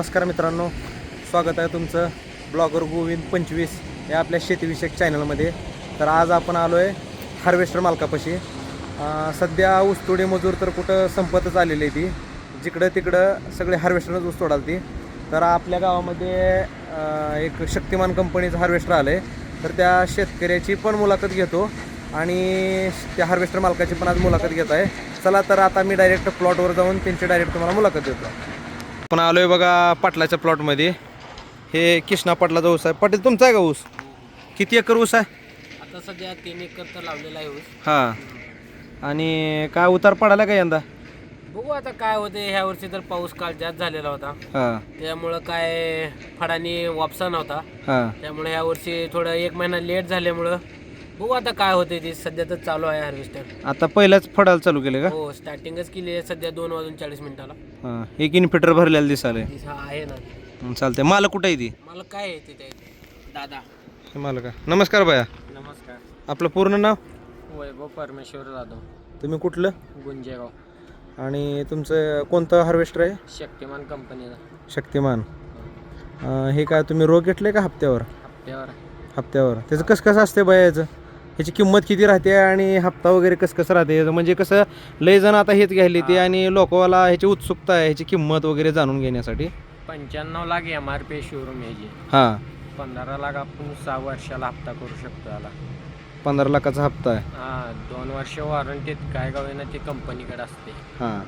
नमस्कार मित्रांनो स्वागत आहे तुमचं ब्लॉगर गोविंद पंचवीस या आपल्या शेतीविषयक चॅनलमध्ये. तर आज आपण आलो आहे हार्वेस्टर मालकापाशी. सध्या ऊसतोडी मजूर तर कुठं संपतच आलेली आहे ती. जिकडं तिकडं सगळे हार्वेस्टरच ऊस तोडाल ती तर आपल्या गावामध्ये एक शक्तिमान कंपनीचं हार्वेस्टर आलं आहे तर त्या शेतकऱ्याची पण मुलाखत घेतो आणि त्या हार्वेस्टर मालकाची पण आज मुलाखत घेत आहे. चला तर आता मी डायरेक्ट प्लॉटवर जाऊन त्यांची डायरेक्ट तुम्हाला मुलाखत देतो. आपण आलोय बघा पाटलाच्या प्लॉटमध्ये हे कृष्णा पाटलाचा ऊस आहे. पाटील तुमचा आहे का ऊस? किती एकर ऊस आहे? आता सध्या तीन एकर तर लावलेला आहे ऊस. हां. आणि काय उतार पडाला का यंदा? बघू आता काय होते ह्या वर्षी तर पाऊस काल जास्त झालेला होता. हां. त्यामुळं काय फडानी वापसा नव्हता. हां. त्यामुळे ह्या वर्षी थोडं एक महिना लेट झाल्यामुळं बघू आता काय होते ते. सध्या तर चालू आहे हार्वेस्टर आता पहिल्याच फडायला चालू केले का? हो स्टार्टिंगच केली आहे. सध्या दोन वाजून चाळीस मिनिटाला. हां एक इन्फिटर भरलेला दिसाले ती आहे ना. चालतंय. माल कुठं आहे ती? मला काय आहे तिथे? दादा. हे माल का नमस्कार बाया नमस्कार. आपलं पूर्ण नाव? वैभव परमेश्वर जाधव. तुम्ही कुठलं? गुंजेगाव. आणि तुमचं कोणतं हार्वेस्टर आहे? शक्तिमान कंपनीचा. शक्तिमान. अं, हे काय तुम्ही रोग घेतले का हप्त्यावर? हप्त्यावर. हप्त्यावर. त्याचं कसं कसं असते बाया याचं? ह्याची किंमत किती राहते आणि हप्ता वगैरे कसं कसं राहते? म्हणजे कसं लय जण आता हेच घ्यायले ते आणि लोकवाला ह्याची उत्सुकता आहे ह्याची किंमत वगैरे जाणून घेण्यासाठी. पंच्याण्णव lakh M R P showroom याची हां. पंधरा लाख आपण सहा वर्षाला हप्ता करू शकतो याला. पंधरा लाखाचा हप्ता आहे. हा दोन वर्ष वॉरंटीत काय का होईना ते कंपनीकडे असते. हां.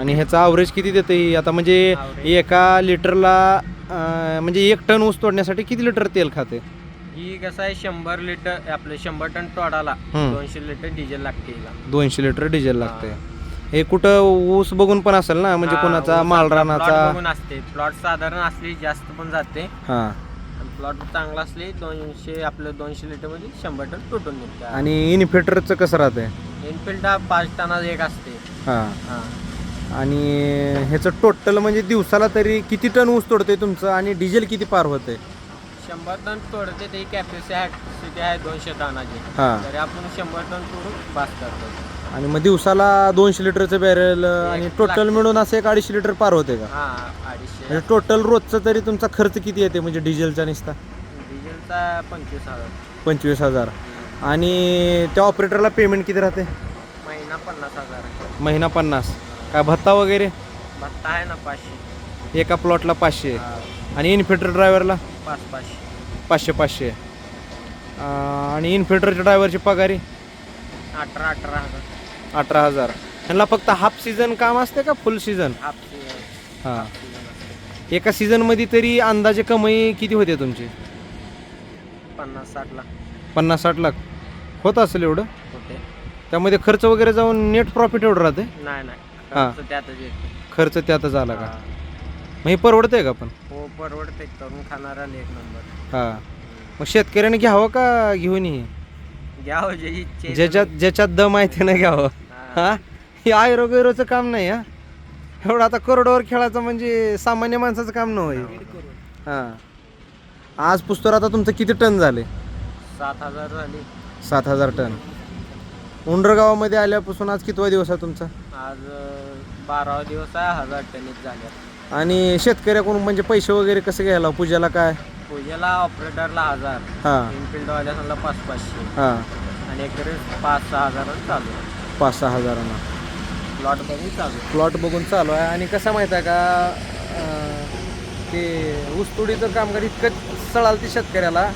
आणि ह्याचा ॲव्हरेज किती देते ही? आता म्हणजे Average. एका लिटरला अं, म्हणजे एक टन ऊस तोडण्यासाठी किती लिटर तेल खाते? ही कसं आहे शंभर लिटर आपले शंभर टन तोडाला हम्म. दोनशे लिटर डिझेल लागते हिला. दोनशे लिटर डिझेल लागते. हे. कुठं ऊस बघून पण असेल ना म्हणजे हा, कोणाचा माल plot रानाचा बघून असते. प्लॉट साधारण असली जास्त पण जाते. हां. प्लॉट चांगला असले दोनशे आपलं दोनशे लिटरमध्ये शंभर टन तुटून निघते. आणि इन्फिल्टरचं कसं राहते इनफिल्ड हा पाच टनाचा एक असते. हां. हा. आणि ह्याचं टोटल म्हणजे दिवसाला तरी किती टन ऊस तोडते तुमचं? आणि डिझेल किती पार होते शंभर टन तोडते ते कॅपॅसिटी आहे दोनशे टनाची. हां. तरी आपण शंभर टन तोडून पास करतो आणि मग दिवसाला दोनशे लिटरचं बॅरेल आणि टोटल मिळून असं एक अडीचशे लिटर पार होते का? हा अडीचशे. म्हणजे टोटल रोजचं तरी तुमचा खर्च किती येते म्हणजे डिझेलचा निसता? डिझेलचा पंचवीस हजार. पंचवीस हजार. आणि त्या ऑपरेटरला पेमेंट किती राहते? महिना पन्नास हजार. महिना पन्नास. काय भत्ता वगैरे? भत्ता आहे ना पाचशे. एका प्लॉटला पाचशे. हा, आणि इन्फिल्टर ड्रायव्हरला पाच पाचशे पाचशे. पाचशे अं, आणि इन्फिल्टरच्या ड्रायव्हरची पगारी? अठरा अठरा हजार. अठरा हजार. ह्यांना फक्त हाफ सीझन काम असते का फुल सीझन हाफ हां. एका सीझनमध्ये तरी अंदाजे कमाई किती होते तुमची? पन्नास साठला पन्नास साठ लाख. होत असेल एवढं? होते. त्यामध्ये खर्च वगैरे जाऊन नेट प्रॉफिट एवढं राहते? नाही नाही. हा. खर्च त्यातच येते. खर्च त्यातच आला का? हा. मग हे परवडतंय का पण? हो परवडते करून खाणारा एक नंबर. हां. मग शेतकऱ्याने घ्यावं का घेऊन हो जे इच्छे ज्याच्यात ज्याच्यात दम आहे त्यानं घ्यावं. हा. हा? हे आयरो गैरोचं काम नाही हा? एवढं आता करोडावर खेळायचं म्हणजे सामान्य माणसाचं काम नव्हे हां. आज पुस्तक आता तुमचं किती टन झाले? सात हजार झाली. सात हजार टन. उंडरगावामध्ये आल्यापासून आज कितवा दिवस आहे तुमचा? आज अं, बारावा दिवस आहे हजार टनीत झाल्या आणि शेतकऱ्याकडून म्हणजे पैसे वगैरे कसे घ्यायला पूजेला काय? पूजेला ऑपरेटरला हजार. हां. इनफिल्ड पाच पाचशे. हां. आणि एकरी पाच सहा हजारानं चालू आहे. पाच सहा हजारांना. प्लॉट बघून चालू आहे. प्लॉट बघून चालू आहे. आणि कसं माहीत आहे का अं, ते ऊसतोडीचं कामगार इतकं सळालते शेतकऱ्याला.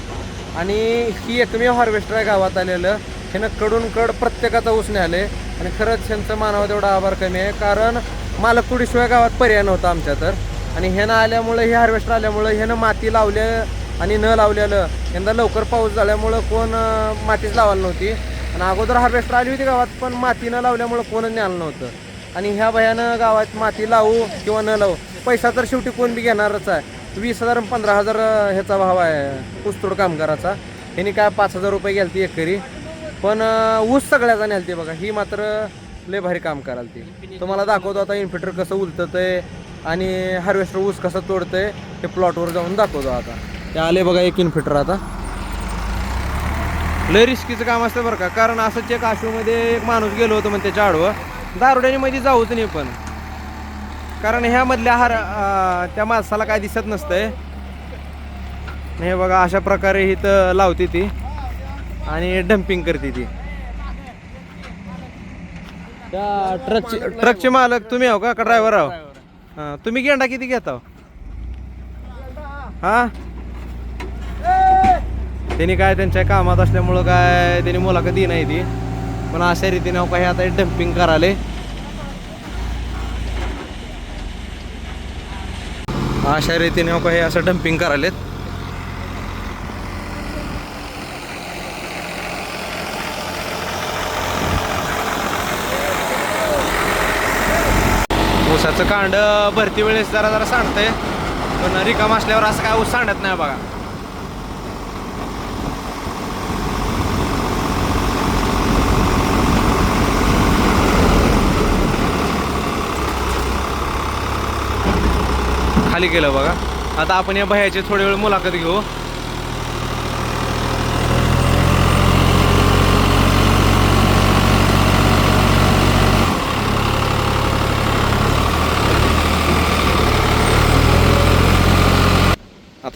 आणि ही एकमेव हार्वेस्टर आहे गावात आलेलं. ह्यानं कडून कड प्रत्येकाचा ऊस न्याले आणि खरंच ह्यांचं मानावं तेवढा आभार कमी आहे. कारण मालक कुडीशिवाय गावात पर्याय नव्हता आमच्या तर. आणि ह्यानं आल्यामुळं हे हार्वेस्टर आल्यामुळं ह्यानं माती लावले आणि न लावलेलं यंदा लवकर पाऊस झाल्यामुळं कोण मातीच लावायला नव्हती. आणि अगोदर हार्वेस्टर आली होती गावात पण माती न लावल्यामुळं कोणच न्यायला नव्हतं. आणि ह्या भयानं गावात माती लावू किंवा न लावू पैसा तर शेवटी कोण बी घेणारच आहे. वीस हजार पंधरा हजार ह्याचा भाव आहे ऊसतोड कामगाराचा. ह्यानी काय पाच हजार रुपये गेलती एकरी. पण ऊस सगळ्याचा न्यालती बघा. ही मात्र लय भारी काम कराल ती. तुम्हाला दाखवतो आता इन्फिटर कसं उलटतंय आणि हार्वेस्टर ऊस कसं तोडतंय ते प्लॉटवर जाऊन दाखवतो आता. ते आले बघा एक इन्फिटर आता. लय रिस्कीचं काम असतं बरं का कारण असं चेक आशूमध्ये एक माणूस गेलो होतो मग त्याच्या आडवं दारुड्याने मध्ये जाऊच नाही पण. कारण ह्यामधल्या हार त्या माणसाला काय दिसत नसतंय. हे बघा अशा प्रकारे इथं लावते ती. आणि डम्पिंग करते ती. त्या ट्रकचे ट्रकचे मालक तुम्ही आहो का? का ड्रायव्हर आहो? हां तुम्ही गेंडा किती घेता? हो? हा त्यांनी काय त्यांच्या कामात असल्यामुळं काय त्यांनी मुलाखत दी नाही ती. पण अशा रीतीने हो काही आता डम्पिंग कराले. अशा रीतीने हो काही असं डम्पिंग करालेत. ऊसाचं कांड भरती वेळेस जरा जरा सांडतंय. पण रिकाम असल्यावर असं काय ऊस सांडत नाही बघा. खाली केलं बघा. आता आपण या भयाची थोडी वेळ मुलाखत घेऊ.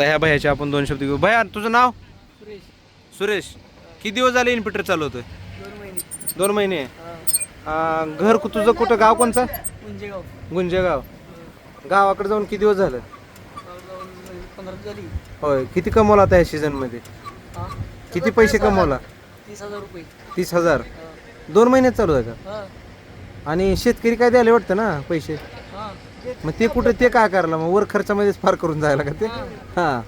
आता ह्या भयाचे आपण दोन शब्द घेऊ. भया तुझं नाव? सुरेश. किती दिवस झाले इन्व्हर्टर चालवतोय दोन महिने. घर कु- तुझं कुठं? गाव कोणचं? गुंजेगाव. गावाकडे जाऊन किती दिवस झालं? होय किती कमवला आता या सीझनमध्ये? किती पैसे कमवला? तीस हजार रुपये. तीस हजार. दोन महिन्यात चालू आहे का? आणि शेतकरी काय द्यायला वाटतं ना पैसे? मग ते कुठं ते काय करायला? मग वर खर्चामध्येच फार करून जायला का ते? हा.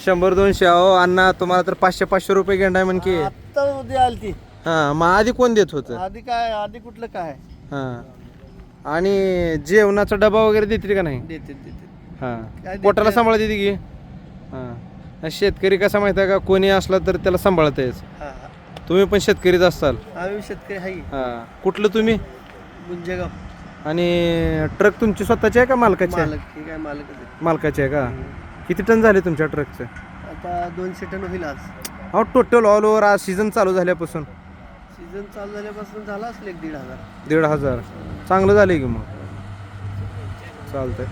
शंभर दोनशे अहो अण्णा तुम्हाला तर पाचशे पाचशे रुपये घेणार म्हण की. आत्ता उद्या आली ती हा मग आधी कोण देत होतं? आधी काय आधी कुठलं काय? हा. आणि जेवणाचा डबा वगैरे देते का नाही? देते देते हा. काय पोटाला? सांभाळते की? हा. शेतकरी कसा माहिती आहे का? कोणी असला तर त्याला सांभाळतेच हा. तुम्ही पण शेतकरीच असाल. हा आम्ही शेतकरी आहे. हा. कुठलं तुम्ही? गुंजेगाव आणि ट्रक तुमची स्वतःची आहे का मालकाची आहे? मालक मालकाची आहे. का? किती टन झाले तुमच्या ट्रकचं आता दोनशे टन होईल आज. अहो टोटल ऑल ओव्हर आज सीझन चालू झाल्यापासून. सीझन चालू झाल्यापासून झाला असेल एक दीड हजार. दीड हजार. चांगलं झालं की मग. चालतंय.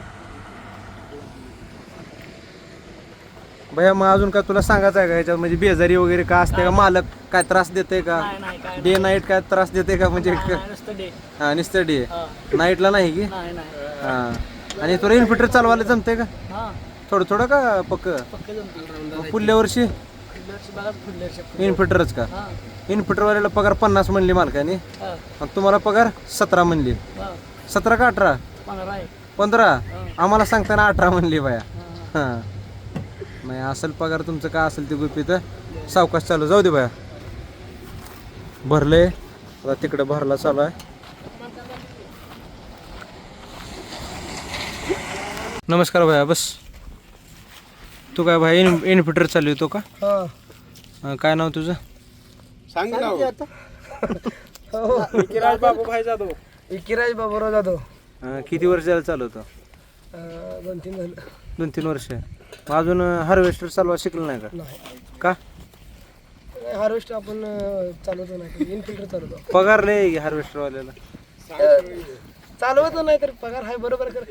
भैया मग अजून काय तुला सांगायचं आहे का? याच्यात म्हणजे बेजारी वगैरे का असते का? मालक? काय त्रास देते का? नाही काय डे नाईट काय त्रास देते का? म्हणजे नुसतं डे हा नुसतं डे नाईटला नाही की? नाही नाही. हा. आणि तुला इन्व्हर्टर चालवायला जमते का? हा. थोडं थोडं का पक्क? पक्क जमतील मग पुढल्या वर्षी? बघा फुडलरची इन्व्हर्टरच का? हा. इन्व्हर्टरवाल्याला पगार पन्नास म्हणली मालकाने. हा. आणि तुम्हाला पगार सतरा म्हणली. हा. सतरा का अठरा? पंधरा आहे. पंधरा? आम्हाला सांगताना अठरा म्हणली बाया. हां नाही असेल पगार तुमचं काय असेल ते गुपित? सावकाश चालू. जाऊ दे बाया. भरले. आता तिकडे भरला चालू आहे. नमस्कार भाया बस. तू काय भाई इन्व्हर्टर चालवतो का? हा. अं, काय नाव तुझं? इकिराज बाबूभाई जाधव. इकिराज बाबूराव जाधव. अं, किती वर्ष झालं चालवतो अं, दोन तीन झालं. दोन तीन वर्ष. अजून हार्वेस्टर चालवा शिकलं नाही का? नाही. का? हार्वेस्ट आपण अं, चालवतो नाही इनफिल्टर चालवतो. पगार लय हार्वेस्टरवाल्याला चालवतो नाही तर पगार आहे बरोबर कर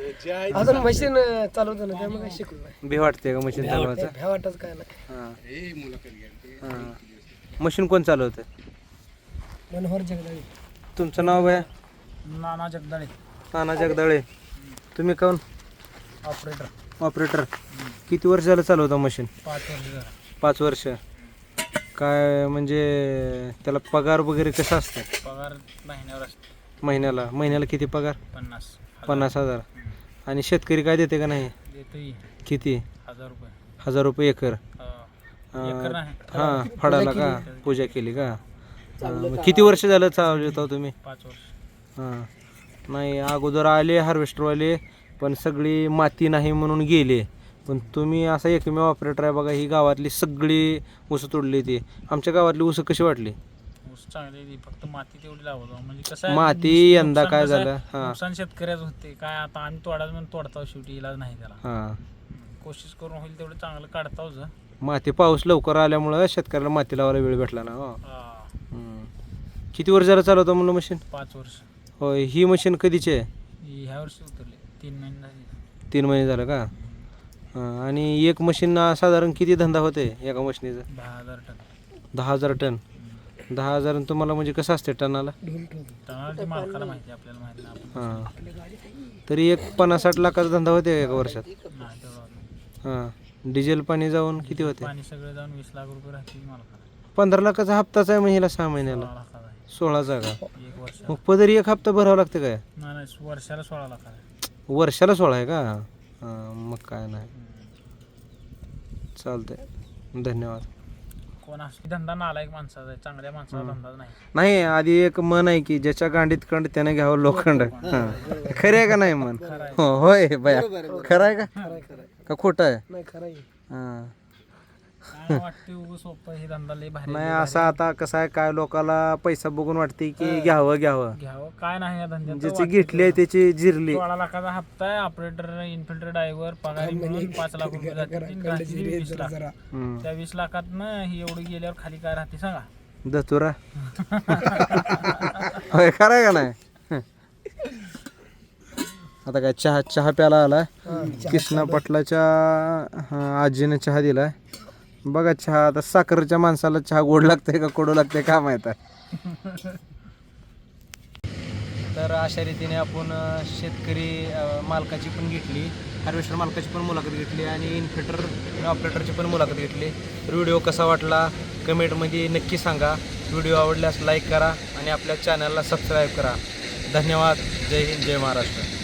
अजून मशीन चालवतो ना त्यामुळे काही शिकलो नाही. भी वाटते का मशीन चालवायचं? भ्या वाटत काय नाही. हां. मशीन कोण चालवतं मनोहर जगदाळी. तुमचं नाव काय? नाना जगदाळे. नाना जगदाळे. तुम्ही कोण? ऑपरेटर ऑपरेटर किती वर्ष झालं चालवता मशीन पाच वर्ष झाला. पाच वर्ष. काय म्हणजे त्याला पगार वगैरे कसा असतं? पगार महिन्यावर असतो. महिन्याला. महिन्याला किती पगार? पन्नास. पन्नास हजार. आणि शेतकरी काय देते का नाही? देतोय. किती? हजार रुपये. हजार रुपये एकर. एकर नाही. हां फडाला का? पूजा केली. का? हां, मग किती वर्ष झालं चालवता तुम्ही? पाच वर्ष. हां. नाही अगोदर आले हार्वेस्टरवाले पण सगळी माती नाही म्हणून गेले. पण तुम्ही असा एकमेव ऑपरेटर आहे बघा ही गावातली सगळी ऊस तोडली ती. आमच्या गावातली ऊस कशी वाटली? ऊस चांगली आहे ती, फक्त माती तेवढी लावतो म्हणजे कसं आहे, माती नुकसान यंदा काय कसं आहे, झालं? हा. नुकसान शेतकऱ्याचं होते. काय आता आम्ही तोडाच म्हणून तोडताव शेवटी इलाज नाही त्याला. हां. कोशिश करून होईल तेवढं चांगलं काढतावच माती पाऊस लवकर आल्यामुळं शेतकऱ्याला माती लावायला वेळ भेटला ना हो. हम्म. किती वर्ष झालं चालवतं म्हणलं मशीन? पाच वर्ष. होय ही मशीन कधीची आहे? ह्या वर्षी उतरले. तीन महिने झाले. तीन महिने झालं का? हां आणि एक मशीन साधारण किती धंदा होते एका मशीनीचा? दहा हजार टन. दहा हजार टन. दहा हजार तुम्हाला म्हणजे कसं असते टनाला? टनाला ते मालकाला माहिती आहे, आपल्याला माहिती नाही. आपण हां. तरी एक पन्नास साठ लाखाचा धंदा होते एका वर्षात? नाही तेवढं होत. नाही. हां. डिझेल पाणी जाऊन किती होते? पाणी सगळं जाऊन वीस लाख रुपये राहतील मालकाला. पंधरा लाखाचा हप्ताचा आहे महिला सहा महिन्याला. सोळा आहे. सोळाचा का? एक वर्ष मग पदरी एक हप्ता भरावा लागते काय? नाही नाही वर्षाला सोळा लाख आहे. वर्षाला सोळा आहे का? हां मग काय नाही. चालतंय. धन्यवाद. कोण असतो धंदा नालायक माणसाचा आहे चांगल्या माणसाचा धंदा नाही. नाही आधी एक मन आहे की ज्याच्या गांडीत कंड त्याने घ्यावं लोखंड. हां. खरे आहे का नाही मन हो होय बया खरं आहे का? का खोटं आहे? नाही खरं आहे. हां. नाही असं आता कसं आहे काय लोकाला पैसा बघून वाटते की घ्यावं घ्यावं. घ्यावं. काय नाही या धंद्यात ज्याची घेतली आहे त्याची जिरली. सोळा लाखाचा हप्ता आहे ऑपरेटर इन्फिल्टर ड्रायव्हर पगारी मिळून पाच लाख रुपये जाते वीस लाख. त्या वीस लाखात ना ही एवढी गेल्यावर खाली काय राहते सांगा. दतुरा होय खरं आहे का नाही? आता काय चहा चहा प्याला आलाय. कृष्णा पाटलाच्या हा, आजीने चहा दिलाय. बघा चहा आता साखरेच्या माणसाला चहा गोड लागतंय का कोडू लागतंय का माहीत आहे. तर अशा रीतीने आपण शेतकरी मालकाची पण घेतली हार्वेस्टर मालकाची पण मुलाखत घेतली आणि इन्फिटर ऑपरेटरची पण मुलाखत घेतली. तर व्हिडिओ कसा वाटला कमेंटमध्ये नक्की सांगा. व्हिडिओ आवडल्यास लाईक करा आणि आपल्या चॅनलला सबस्क्राईब करा. धन्यवाद. जय हिंद जय महाराष्ट्र.